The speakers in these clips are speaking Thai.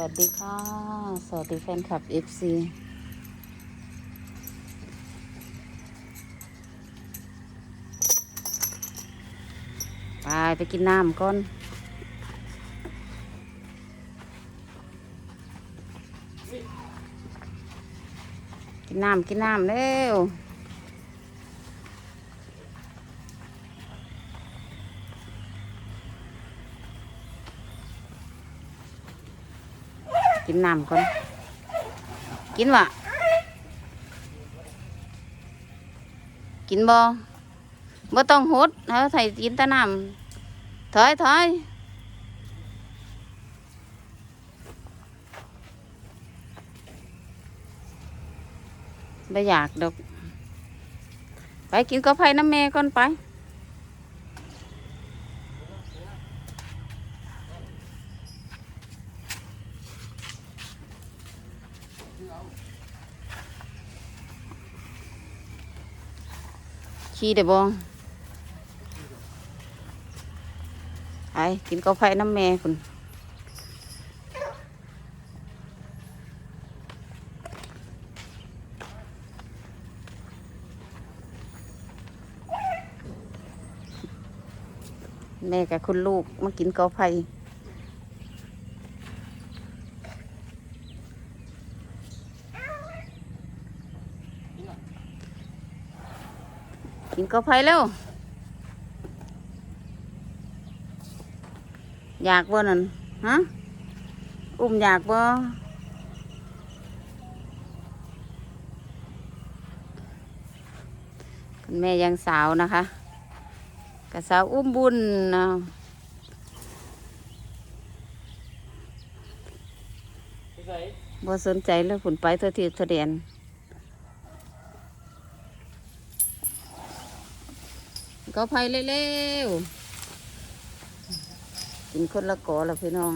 วัสดีค่ะ สวัสดีแฟนคลับ FC ไปไปกินน้ำก่อนกินน้ำกินน้ำเร็ว กินน้ำก่อน กินวะกินบ่บ่ต้องหดเฮาใส่กินแต่น้ำถอยถอยไม่อยากดอก ไปกินกาแฟน้ำแม่ก่อนไป ขี้ได้บ่ไปกินกาแฟน้ำแม่คุณแม่กับคุณลูกมากินกาแฟ กินกาแฟแล้วอยากบ่นั่นฮะ อุ้มอยากบ่คุณแม่ยังสาวนะคะกับสาวอุ้มบุญนะบ่สนใจเลยผุนไปเธอทีเธอเดียน ก็ไปเร็วๆกินคนละกอละพี่น้อง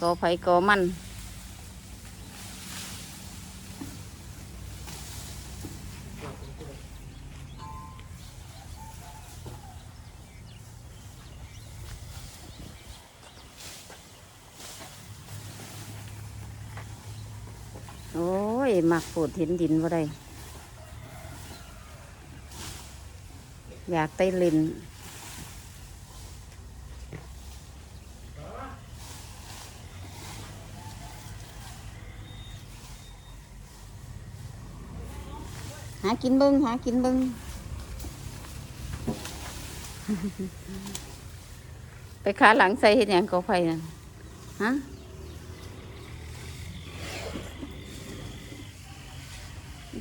กอไผ่กอมันโอ้ยมักปวดเห็นดินว่าได้ อยากไต้ลินหากินเบิ้งหากินเบิ้งไปขาหลังใส่เห็นอย่างกอไฟนั่นฮะ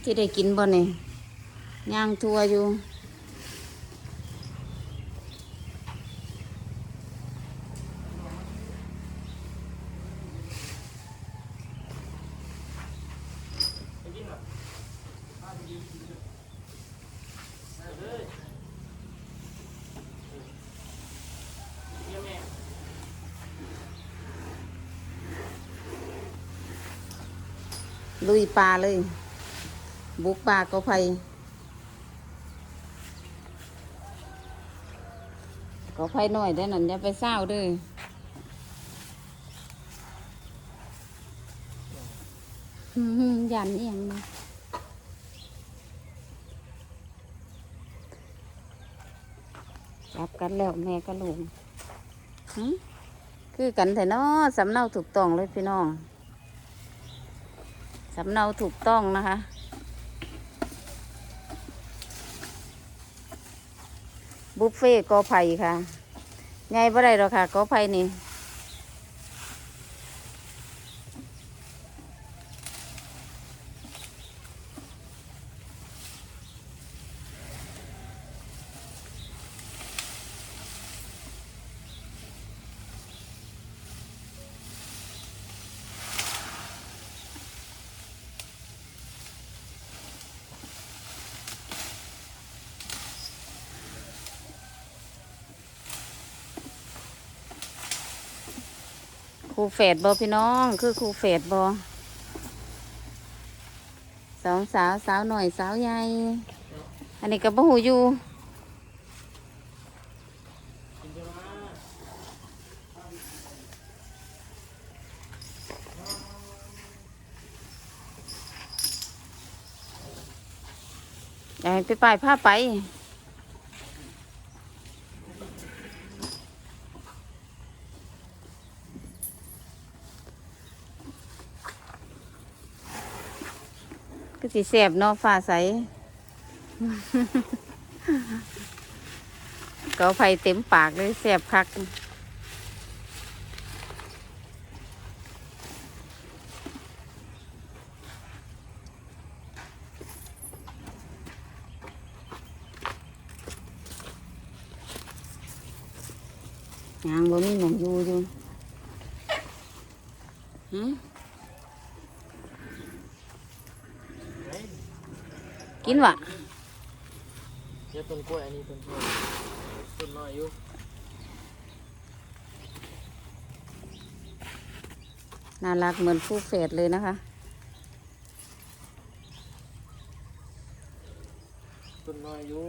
ที่ได้กินบ่เนี่ยย่างทัวอยู่ ลุยป่าเลย บุกป่าก็ไฟก็ไฟหน่อยได้นั่นอย่าไปเศร้าด้ออื้อหือยันเอียงนะรับกันแล้วแม่ก็ลุงคือกันแต่นอสำเนาถูกต้องเลยพี่น้อง สำเนาถูกต้องนะคะ บุฟเฟ่ต์กอไผ่ค่ะไงบ่ได้หรอกค่ะกอไผ่นี่ ครูเฟดบอพี่น้อง คือครูเฟดบอสองสาวสาวหน่อยสาวใหญ่ อันนี้กับพ่อหูอยู่ไปไปผ้าไป ก็สิแสบเนาะฟ้าใสก็เอาไฟเต็มปากเลยแสบคักยางบ่มีหมองอยู่อยู่ฮะ กินวะเดี๋ยวต้นกล้วยอันนี้ต้นกล้วยต้นน้อยอยู่น่ารักเหมือนผู้เฟดเลยนะคะ ต้นน้อยอยู่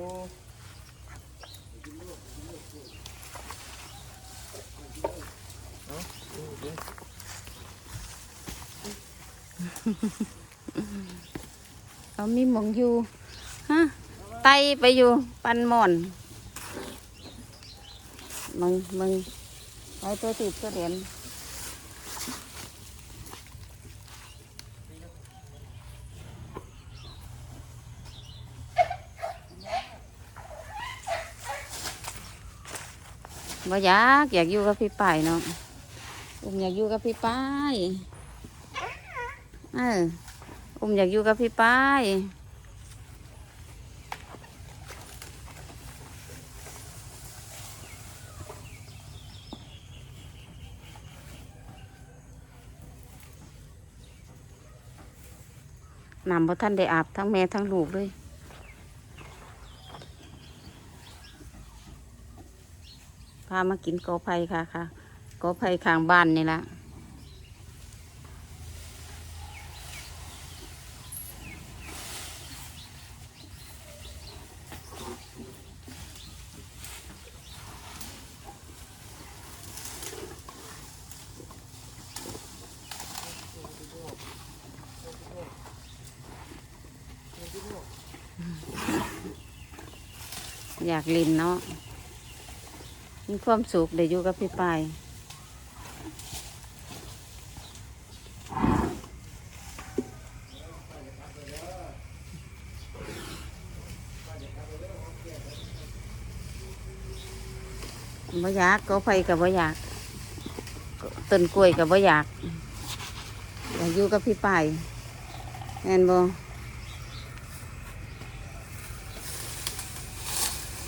เเขามีหมองอยู่ฮะไตไปอยู่ปันหมอนมึงมึงไอตัวติดตัวเด่นบ่อยากอยากอยู่กับพี่ป้ายเนาะอุ้มอยากอยู่กับพี่ป้ายเออ อุ้มอยากอยู่กับพี่ป้ายนำพระท่านได้อาบทั้งแม่ทั้งลูกเลยพามากินกอไผ่ค่ะค่ะกอไผ่ข้างบ้านนี่ละ อยากลินเนาะมีความสุขได้อยู่กับพี่ปายบ่อยากก็ไฟกับบ่อยากต้นกล้วยกับบ่อยากอยากอยู่กับพี่ปายแม่นบ่ท่าหนา เออ ได้หน้อใหม่แล้วเอาหักเอาเบิ้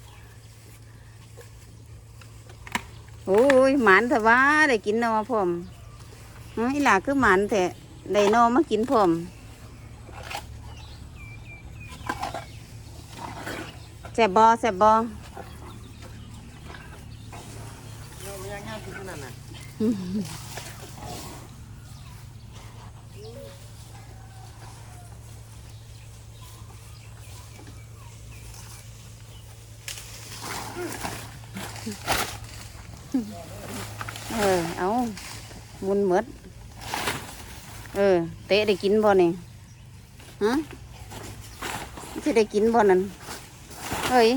โอ้ยหมานเถอะว่าได้กินนอพร้อมเฮ้ยหล่าคือหมานแต่ได้นอมากินพร้อมแซบบอแซบบอเราไม่ เออ เอามุนหมดเออ เตะได้กินบ่นี่ฮะจะได้กินบ่นั่นเฮ้ย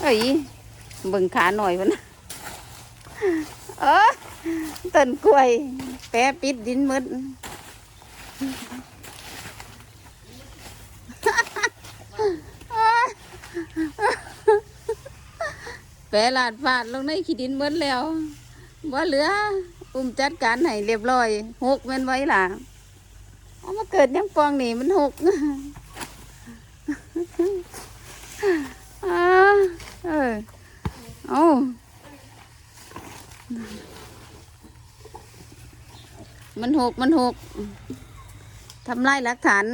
เฮ้ยบิ่งขาหน่อยมันเออต้นกล้วย แปะปิดดินหมด แปลาดฟาดลงในขี้ดินเหมดแล้วบ่าเหลืออุ้มจัดการให้เรียบร้อยหกแมันไว้ล่ะเอามาเกิดยังปองนี่มันหกเออเอามันหกมันหกทำลายหลักฐาน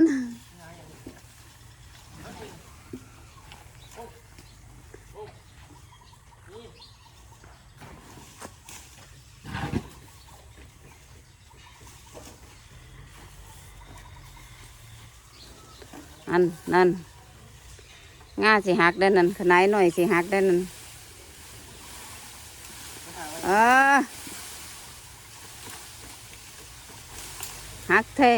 นั่นนั่นง่าสิหักได้นั่นขนายหน่อยสิหักได้นั่นเออหักแท้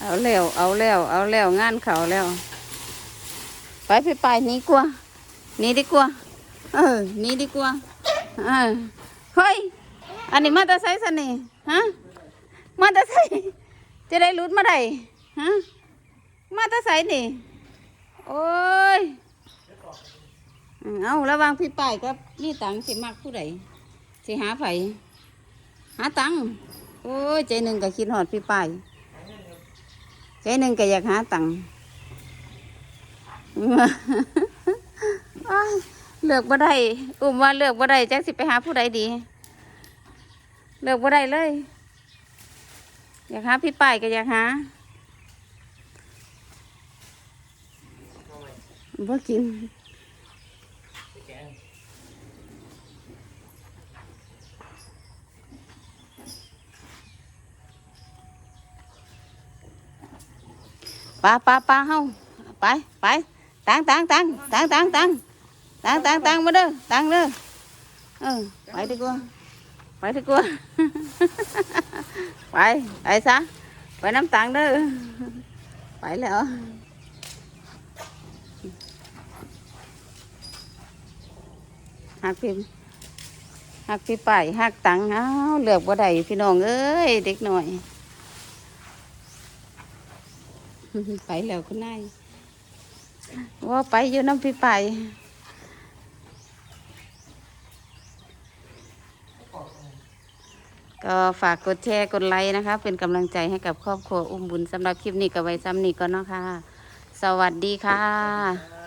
เอาแล้ว เอาแล้ว เอาแล้ว งานเขาแล้ว ไปไปไปนี้กว่า นี้ดีกว่า เออ นี้ดีกว่า เออ เฮ้ย อันนี้มาแตาไซสนี่ฮะ มาแตาไซจะได้รุดมาได้ฮะ มาแตาไซนี่ โอ้ย เอาระวังพี่ป้ายกับนี่ตังสิมักผู้ใดสิหาไผหาตังโอ้ย ใจหนึ่งก็คิดหอดพี่ป้าย ใจหนึ่งก็อยากหาตัง เลือกบ่ได้อุ้มว่าเลือกบ่ได้จักสิไปหาผู้ใดดี เลือกบ่ได้เลย อยากหาพี่ป้ายก็อยากหาบ่กินปลาปลาปลาเฮาไปไปตังตังตังตังตังตัง ตังตังตังมาเด้อตังเด้อเออไปดีกว่าไปดีกว่าไปไปซะไปน้ำตังเด้อไปแล้วหักพี่หักพี่ไปหักตังอ้าวเลือกบ่ได้พี่น้องเอ้ยเด็กหน่อยไปแล้วคุณนายว่าไปอยู่น้ำพี่ไป ก็ฝากกดแชร์กดไลค์นะคะ เป็นกำลังใจให้กับครอบครัวอุ้มบุญสำหรับคลิปนี้กับไว้ซ้ำนี้ก็เนาะค่ะ สวัสดีค่ะ